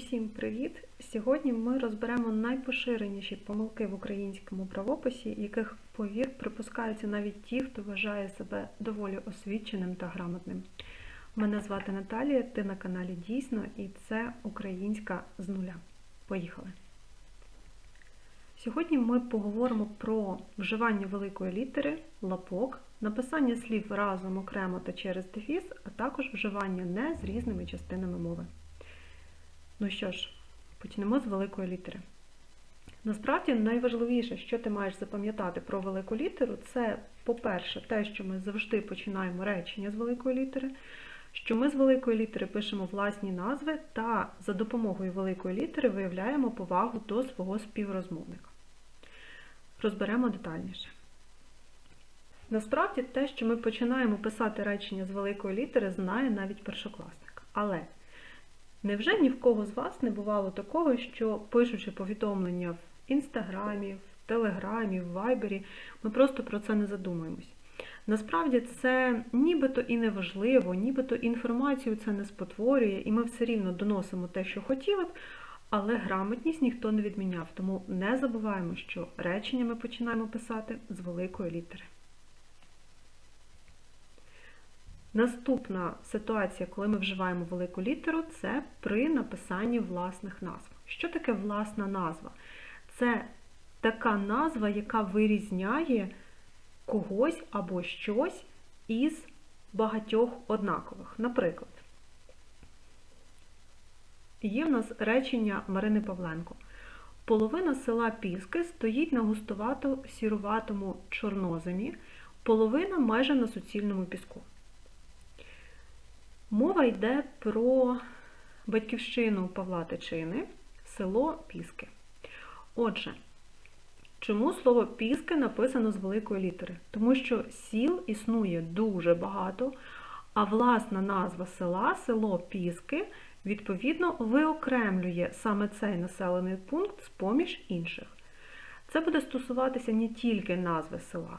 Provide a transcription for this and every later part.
Усім привіт! Сьогодні ми розберемо найпоширеніші помилки в українському правописі, яких, повір, припускаються навіть ті, хто вважає себе доволі освіченим та грамотним. Мене звати Наталія, ти на каналі Дійсно, і це Українська з нуля. Поїхали! Сьогодні ми поговоримо про вживання великої літери, лапок, написання слів разом окремо та через дефіс, а також вживання не з різними частинами мови. Ну що ж, почнемо з великої літери. Насправді, найважливіше, що ти маєш запам'ятати про велику літеру, це, по-перше, те, що ми завжди починаємо речення з великої літери, що ми з великої літери пишемо власні назви та за допомогою великої літери виявляємо повагу до свого співрозмовника. Розберемо детальніше. Насправді, те, що ми починаємо писати речення з великої літери, знає навіть першокласник. Але Невже ні в кого з вас не бувало такого, що пишучи повідомлення в інстаграмі, в телеграмі, в вайбері, ми просто про це не задумуємось. Насправді це нібито і не важливо, нібито інформацію це не спотворює, і ми все рівно доносимо те, що хотіли б, але грамотність ніхто не відміняв. Тому не забуваємо, що речення ми починаємо писати з великої літери. Наступна ситуація, коли ми вживаємо велику літеру, це при написанні власних назв. Що таке власна назва? Це така назва, яка вирізняє когось або щось із багатьох однакових. Наприклад, є в нас речення Марини Павленко. Половина села Піски стоїть на густувато сіруватому чорноземі, половина майже на суцільному піску. Мова йде про батьківщину Павла Тичини, село Піски. Отже, чому слово Піски написано з великої літери? Тому що сіл існує дуже багато, а власна назва села, село Піски, відповідно, виокремлює саме цей населений пункт з-поміж інших. Це буде стосуватися не тільки назви села.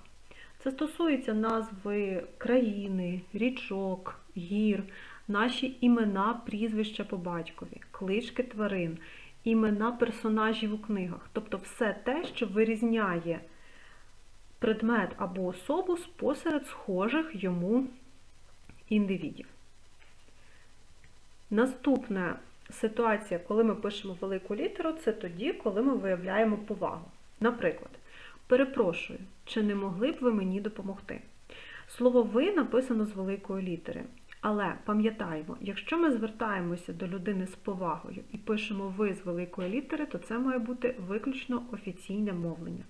Це стосується назви країни, річок, гір, наші імена, прізвища по батькові, клички тварин, імена персонажів у книгах. Тобто все те, що вирізняє предмет або особу посеред схожих йому індивідів. Наступна ситуація, коли ми пишемо велику літеру, це тоді, коли ми виявляємо повагу. Наприклад, перепрошую, чи не могли б ви мені допомогти? Слово ви написано з великої літери. Але пам'ятаємо, якщо ми звертаємося до людини з повагою і пишемо ви з великої літери, то це має бути виключно офіційне мовлення.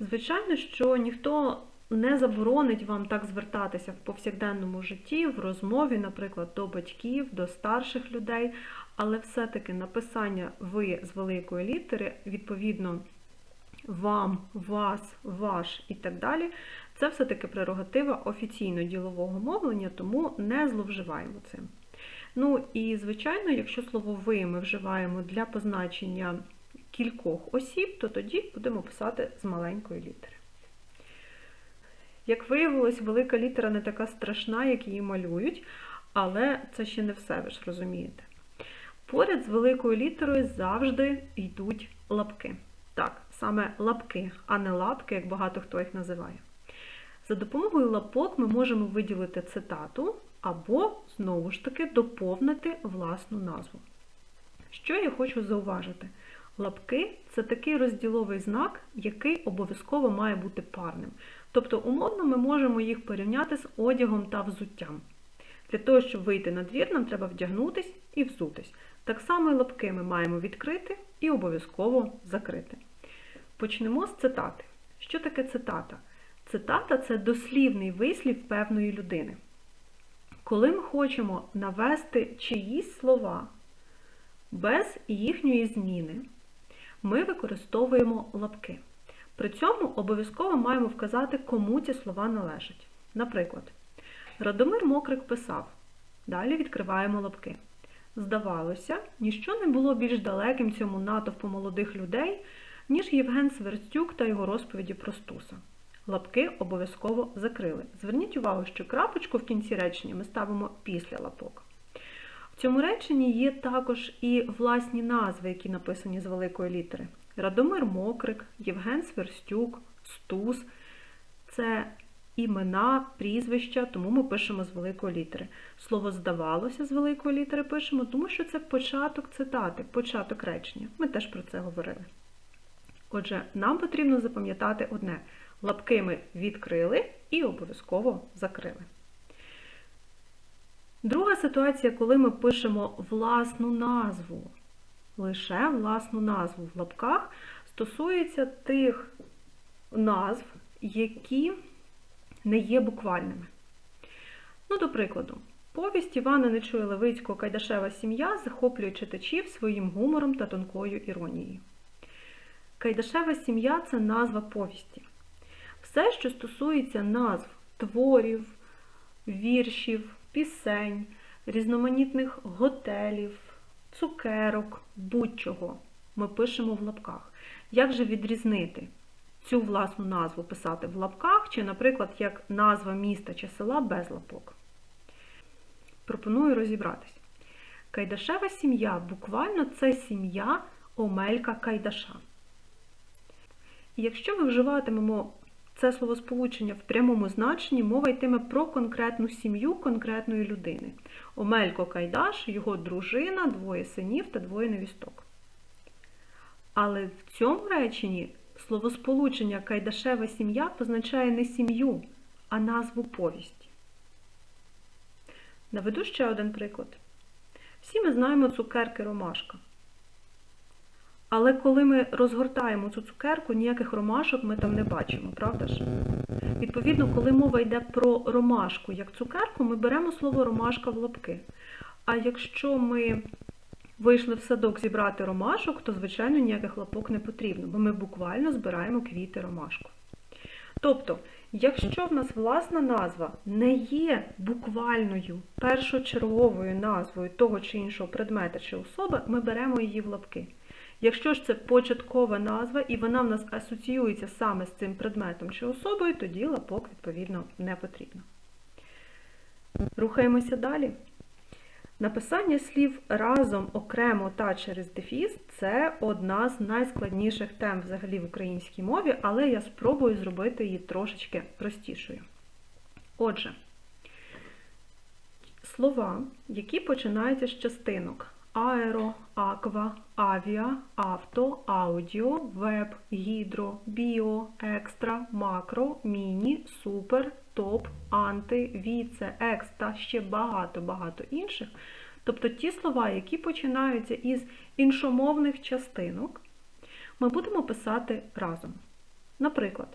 Звичайно, що ніхто не заборонить вам так звертатися в повсякденному житті, в розмові, наприклад, до батьків, до старших людей, але все-таки написання ви з великої літери, відповідно, вам, вас, ваш і так далі, це все-таки прерогатива офіційно-ділового мовлення, тому не зловживаємо цим. Ну і, звичайно, якщо слово ви ми вживаємо для позначення кількох осіб, то тоді будемо писати з маленької літери. Як виявилось, велика літера не така страшна, як її малюють, але це ще не все, ви ж розумієте. Поряд з великою літерою завжди йдуть лапки. Так, саме лапки, а не лапки, як багато хто їх називає. За допомогою лапок ми можемо виділити цитату або, знову ж таки, доповнити власну назву. Що я хочу зауважити? Лапки це такий розділовий знак, який обов'язково має бути парним. Тобто, умовно, ми можемо їх порівняти з одягом та взуттям. Для того, щоб вийти на двір, нам треба вдягнутись і взутись. Так само і лапки ми маємо відкрити і обов'язково закрити. Почнемо з цитати. Що таке цитата? Цитата це дослівний вислів певної людини. Коли ми хочемо навести чиїсь слова без їхньої зміни, ми використовуємо лапки. При цьому обов'язково маємо вказати, кому ці слова належать. Наприклад, Радомир Мокрик писав, далі відкриваємо лапки. Здавалося, ніщо не було більш далеким цьому натовпу молодих людей, ніж Євген Сверстюк та його розповіді про Стуса. Лапки обов'язково закрили. Зверніть увагу, що крапочку в кінці речення ми ставимо після лапок. В цьому реченні є також і власні назви, які написані з великої літери. Радомир Мокрик, Євген Сверстюк, Стус. Це імена, прізвища, тому ми пишемо з великої літери. Слово здавалося з великої літери пишемо, тому що це початок цитати, початок речення. Ми теж про це говорили. Отже, нам потрібно запам'ятати одне: лапки ми відкрили і обов'язково закрили. Друга ситуація, коли ми пишемо власну назву, лише власну назву в лапках, стосується тих назв, які не є буквальними. Ну, до прикладу, повість Івана Нечуя Левицького Кайдашева сім'я захоплює читачів своїм гумором та тонкою іронією. Кайдашева сім'я це назва повісті. Все, що стосується назв творів, віршів, пісень, різноманітних готелів, цукерок, будь-чого, ми пишемо в лапках. Як же відрізнити цю власну назву писати в лапках, чи, наприклад, як назва міста чи села без лапок? Пропоную розібратись. Кайдашева сім'я буквально це сім'я Омелька Кайдаша. Якщо ми вживатимемо це словосполучення в прямому значенні, мова йтиме про конкретну сім'ю конкретної людини. Омелько Кайдаш, його дружина, двоє синів та двоє невісток. Але в цьому реченні словосполучення Кайдашева сім'я позначає не сім'ю, а назву повісті. Наведу ще один приклад. Всі ми знаємо цукерки ромашка. Але коли ми розгортаємо цю цукерку, ніяких ромашок ми там не бачимо, правда ж? Відповідно, коли мова йде про ромашку як цукерку, ми беремо слово ромашка в лапки. А якщо ми вийшли в садок зібрати ромашок, то, звичайно, ніяких лапок не потрібно, бо ми буквально збираємо квіти ромашку. Тобто, якщо в нас власна назва не є буквальною першочерговою назвою того чи іншого предмета чи особи, ми беремо її в лапки. Якщо ж це початкова назва і вона в нас асоціюється саме з цим предметом чи особою, тоді лапок, відповідно, не потрібно. Рухаємося далі. Написання слів разом, окремо та через дефіс це одна з найскладніших тем взагалі в українській мові, але я спробую зробити її трошечки простішою. Отже, слова, які починаються з частинок аеро, аква, авіа, авто, аудіо, веб, гідро, біо, екстра, макро, міні, супер, топ, анти, віце, екс та ще багато-багато інших. Тобто ті слова, які починаються із іншомовних частинок, ми будемо писати разом. Наприклад,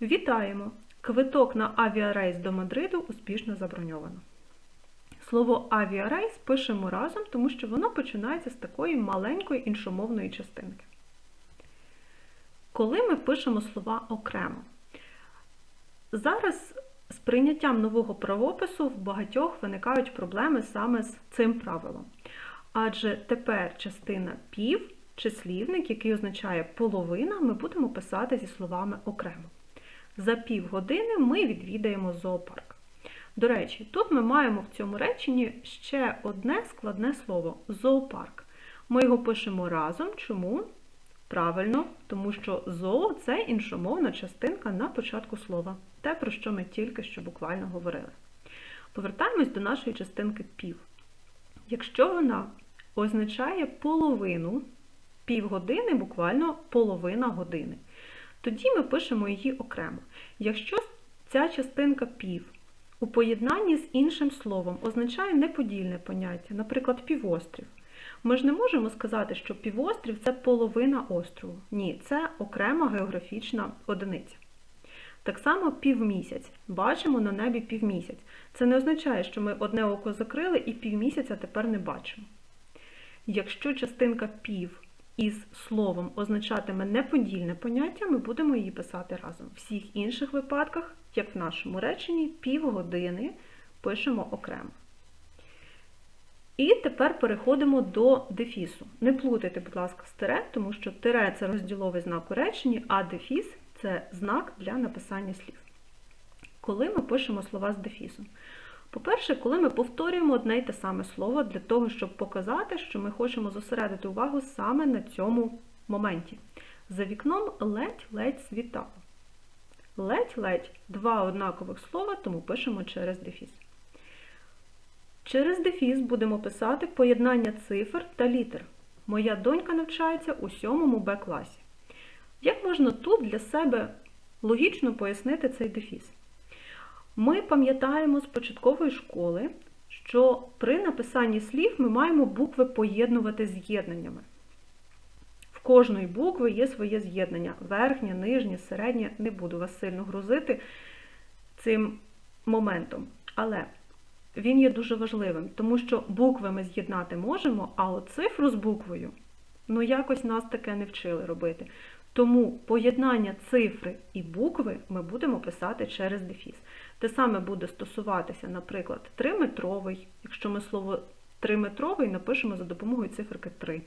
вітаємо! Квиток на авіарейс до Мадриду успішно заброньовано. Слово авіарейс пишемо разом, тому що воно починається з такої маленької іншомовної частинки. Коли ми пишемо слова окремо, зараз з прийняттям нового правопису в багатьох виникають проблеми саме з цим правилом. Адже тепер частина пів, числівник, який означає половина, ми будемо писати зі словами окремо. За півгодини ми відвідаємо зоопарк. До речі, тут ми маємо в цьому реченні ще одне складне слово зоопарк. Ми його пишемо разом. Чому? Правильно, тому що зоо це іншомовна частинка на початку слова, те, про що ми тільки що буквально говорили. Повертаємось до нашої частинки пів. Якщо вона означає половину, півгодини, буквально половина години, тоді ми пишемо її окремо. Якщо ця частинка пів у поєднанні з іншим словом означає неподільне поняття, наприклад, півострів. Ми ж не можемо сказати, що півострів це половина острову. Ні, це окрема географічна одиниця. Так само півмісяць. Бачимо на небі півмісяць. Це не означає, що ми одне око закрили і півмісяця тепер не бачимо. Якщо частинка пів із словом означатиме неподільне поняття, ми будемо її писати разом. В всіх інших випадках, як в нашому реченні, півгодини пишемо окремо. І тепер переходимо до дефісу. Не плутайте, будь ласка, з тире, тому що тире це розділовий знак у реченні, а дефіс це знак для написання слів. Коли ми пишемо слова з дефісом, По-перше, коли ми повторюємо одне й те саме слово для того, щоб показати, що ми хочемо зосередити увагу саме на цьому моменті. За вікном ледь-ледь світало. Ледь-ледь два однакових слова, тому пишемо через дефіс. Через дефіс будемо писати поєднання цифр та літер. Моя донька навчається у 7 Б класі. Як можна тут для себе логічно пояснити цей дефіс? Ми пам'ятаємо з початкової школи, що при написанні слів ми маємо букви поєднувати з'єднаннями. В кожної букви є своє з'єднання: верхнє, нижнє, середнє. Не буду вас сильно грузити цим моментом. Але він є дуже важливим, тому що букви ми з'єднати можемо, а от цифру з буквою, ну якось нас таке не вчили робити. Тому поєднання цифри і букви ми будемо писати через дефіс. Те саме буде стосуватися, наприклад, 3-метровий. Якщо ми слово 3-метровий напишемо за допомогою циферки 3.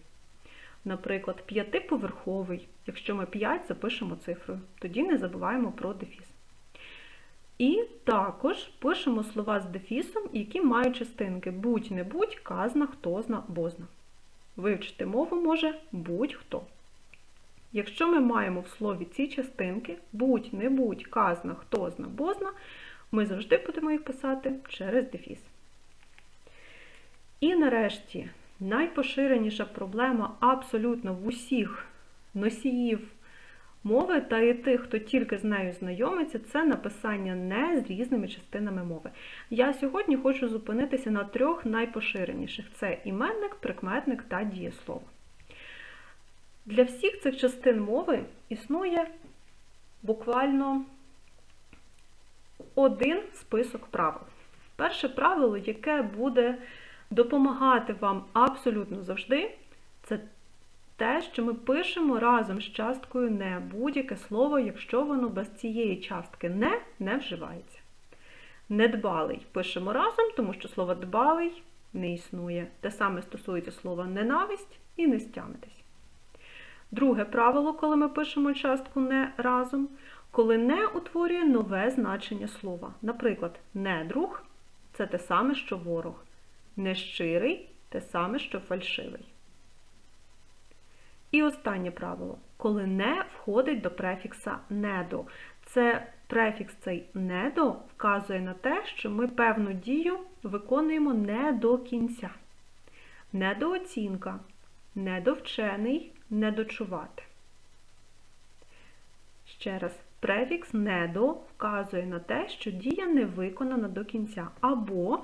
Наприклад, п'ятиповерховий. Якщо ми 5 запишемо цифрою, тоді не забуваємо про дефіс. І також пишемо слова з дефісом, які мають частинки будь-не-будь, казна, хтозна, бозна. Вивчити мову може будь-хто. Якщо ми маємо в слові ці частинки, будь-не-будь, казна, хтозна, бозна, ми завжди будемо їх писати через дефіс. І нарешті найпоширеніша проблема абсолютно в усіх носіїв мови та і тих, хто тільки з нею знайомиться, це написання не з різними частинами мови. Я сьогодні хочу зупинитися на трьох найпоширеніших: це іменник, прикметник та дієслово. Для всіх цих частин мови існує буквально один список правил. Перше правило, яке буде допомагати вам абсолютно завжди, це те, що ми пишемо разом з часткою не будь-яке слово, якщо воно без цієї частки не не вживається. Недбалий пишемо разом, тому що слово дбалий не існує. Те саме стосується слова ненависть і не стямитись. Друге правило, коли ми пишемо частку не разом, коли не утворює нове значення слова. Наприклад, недруг це те саме, що ворог. Нещирий те саме, що фальшивий. І останнє правило, коли не входить до префікса недо. Це префікс цей недо вказує на те, що ми певну дію виконуємо не до кінця. Недооцінка, недовчений, недочувати. Ще раз, префікс недо вказує на те, що дія не виконана до кінця, або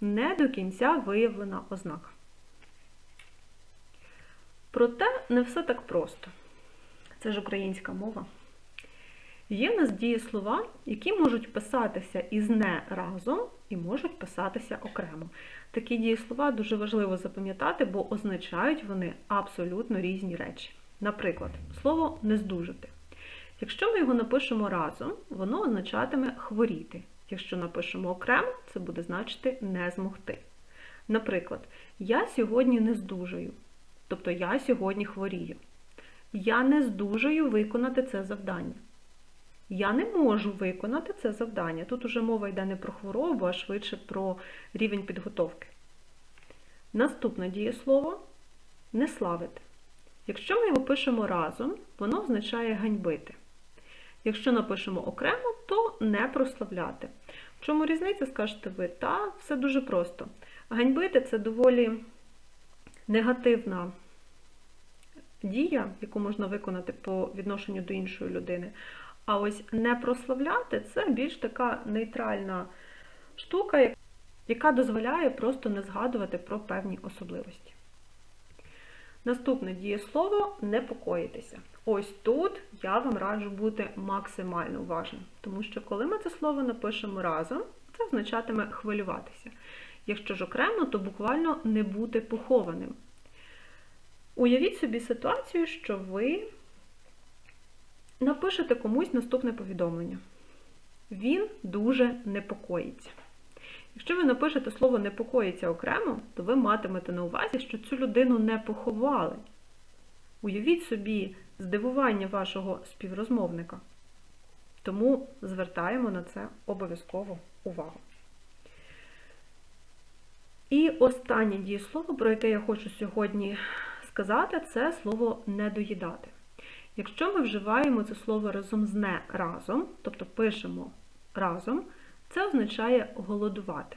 не до кінця виявлена ознака. Проте не все так просто. Це ж українська мова. Є в нас дієслова, які можуть писатися із не разом і можуть писатися окремо. Такі дієслова дуже важливо запам'ятати, бо означають вони абсолютно різні речі. Наприклад, слово нездужати. Якщо ми його напишемо разом, воно означатиме хворіти. Якщо напишемо окремо, це буде значити не змогти. Наприклад, я сьогодні не здужаю. Тобто я сьогодні хворію. Я не здужаю виконати це завдання. Я не можу виконати це завдання. Тут уже мова йде не про хворобу, а швидше про рівень підготовки. Наступне дієслово не славити. Якщо ми його пишемо разом, воно означає ганьбити. Якщо напишемо окремо, то не прославляти. В чому різниця, скажете ви? Та все дуже просто. Ганьбити це доволі негативна дія, яку можна виконати по відношенню до іншої людини. А ось не прославляти це більш така нейтральна штука, яка дозволяє просто не згадувати про певні особливості. Наступне дієслово непокоїтися. Ось тут я вам раджу бути максимально уважним, тому що коли ми це слово напишемо разом, це означатиме хвилюватися. Якщо ж окремо, то буквально не бути похованим. Уявіть собі ситуацію, що ви напишете комусь наступне повідомлення. Він дуже непокоїться. Якщо ви напишете слово непокоїться окремо, то ви матимете на увазі, що цю людину не поховали. Уявіть собі здивування вашого співрозмовника. Тому звертаємо на це обов'язково увагу. І останнє дієслово, про яке я хочу сьогодні сказати, це слово недоїдати. Якщо ми вживаємо це слово разом з не разом, тобто пишемо разом, це означає голодувати.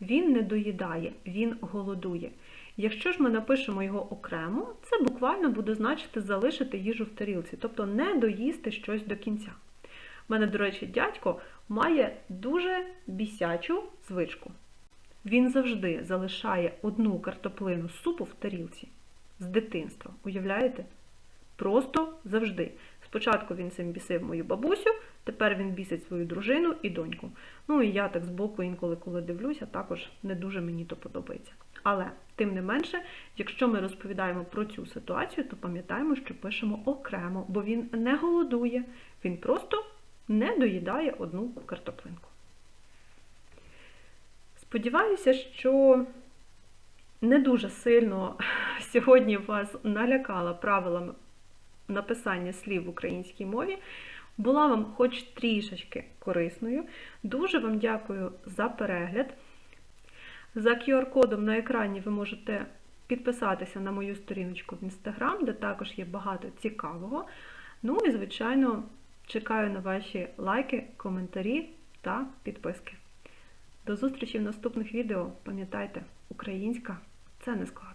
Він не доїдає, він голодує. Якщо ж ми напишемо його окремо, це буквально буде значити залишити їжу в тарілці, тобто не доїсти щось до кінця. У мене, до речі, дядько має дуже бісячу звичку. Він завжди залишає одну картоплину супу в тарілці з дитинства. Уявляєте? Просто завжди. Спочатку він цим бісив мою бабусю, тепер він бісить свою дружину і доньку. Ну і я так збоку інколи, коли дивлюся, також не дуже мені то подобається. Але, тим не менше, якщо ми розповідаємо про цю ситуацію, то пам'ятаємо, що пишемо окремо, бо він не голодує, він просто не доїдає одну картоплинку. Сподіваюся, що не дуже сильно сьогодні вас налякала правилами написання слів в українській мові. Була вам хоч трішечки корисною. Дуже вам дякую за перегляд. За QR-кодом на екрані ви можете підписатися на мою сторіночку в Instagram, де також є багато цікавого. Ну і, звичайно, чекаю на ваші лайки, коментарі та підписки. До зустрічі в наступних відео. Пам'ятайте, українська це не складно.